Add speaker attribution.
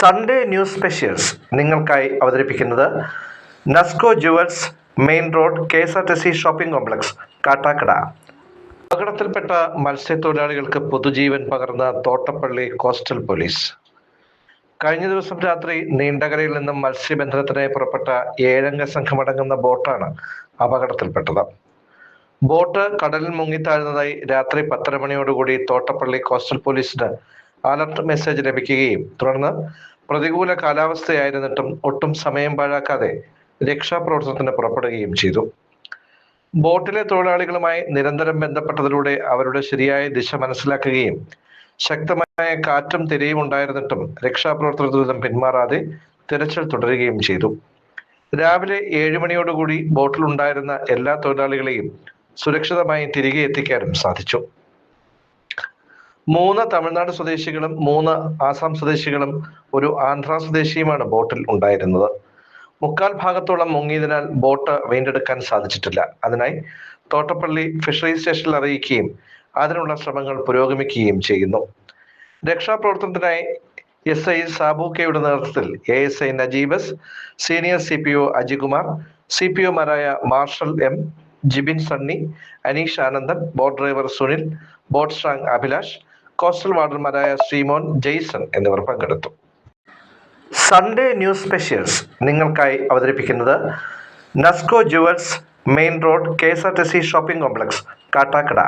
Speaker 1: Sunday news specials നിങ്ങൾക്കായി അവതരിപ്പിക്കുന്നത് Nasco jewels main road K S R T C shopping complex Kattakada. അപകടത്തിൽപ്പെട്ട മത്സ്യത്തൊഴിലാളികൾക്ക് പൊതുജീവൻ പകർന്ന തോട്ടപ്പള്ളി കോസ്റ്റൽ പോലീസ്. കഴിഞ്ഞ ദിവസം രാത്രി നീണ്ടകരയിൽ നിന്നും മത്സ്യബന്ധനത്തിനായി പുറപ്പെട്ട ഏഴംഗ സംഘമടങ്ങുന്ന ബോട്ടാണ് അപകടത്തിൽപ്പെട്ടത്. ബോട്ട് കടലിൽ മുങ്ങിത്താഴുന്നതായി രാത്രി പത്തര മണിയോടുകൂടി തോട്ടപ്പള്ളി കോസ്റ്റൽ പോലീസിന് അലർട്ട് മെസ്സേജ് ലഭിക്കുകയും തുടർന്ന് പ്രതികൂല കാലാവസ്ഥയായിരുന്നിട്ടും ഒട്ടും സമയം പാഴാക്കാതെ രക്ഷാപ്രവർത്തനത്തിന് പുറപ്പെടുകയും ചെയ്തു. ബോട്ടിലെ തൊഴിലാളികളുമായി നിരന്തരം ബന്ധപ്പെട്ടതിലൂടെ അവരുടെ ശരിയായ ദിശ മനസ്സിലാക്കുകയും ശക്തമായ കാറ്റും തിരയും ഉണ്ടായിരുന്നിട്ടും രക്ഷാപ്രവർത്തനത്തിൽ നിന്നും പിന്മാറാതെ തിരച്ചിൽ തുടരുകയും ചെയ്തു. രാവിലെ ഏഴ് മണിയോടുകൂടി ബോട്ടിലുണ്ടായിരുന്ന എല്ലാ തൊഴിലാളികളെയും സുരക്ഷിതമായി തിരികെ എത്തിക്കാനും സാധിച്ചു. മൂന്ന് തമിഴ്നാട് സ്വദേശികളും മൂന്ന് ആസാം സ്വദേശികളും ഒരു ആന്ധ്ര സ്വദേശിയുമാണ് ബോട്ടിൽ ഉണ്ടായിരുന്നത്. മുക്കാൽ ഭാഗത്തോളം മുങ്ങിയതിനാൽ ബോട്ട് വീണ്ടെടുക്കാൻ സാധിച്ചിട്ടില്ല. അതിനായി തോട്ടപ്പള്ളി ഫിഷറീസ് സ്റ്റേഷനിൽ അറിയിക്കുകയും അതിനുള്ള ശ്രമങ്ങൾ പുരോഗമിക്കുകയും ചെയ്യുന്നു. രക്ഷാപ്രവർത്തനത്തിനായി എസ് ഐ സാബു കെയുടെ നേതൃത്വത്തിൽ A S I നജീബസ് senior C P O Ajikumar C P ഒമാരായ Marshal M Jibin Sunny Aneesh Anandan boat driver Sunil boat strong Abhilash coastal വാർഡർമാരായ ശ്രീമോൻ ജെയ്സൺ എന്നിവർ പങ്കെടുത്തു. സൺഡേ ന്യൂസ് സ്പെഷ്യൽസ് നിങ്ങൾക്കായി അവതരിപ്പിക്കുന്നത് Nasco jewels main road K S R T C shopping complex Kattakada.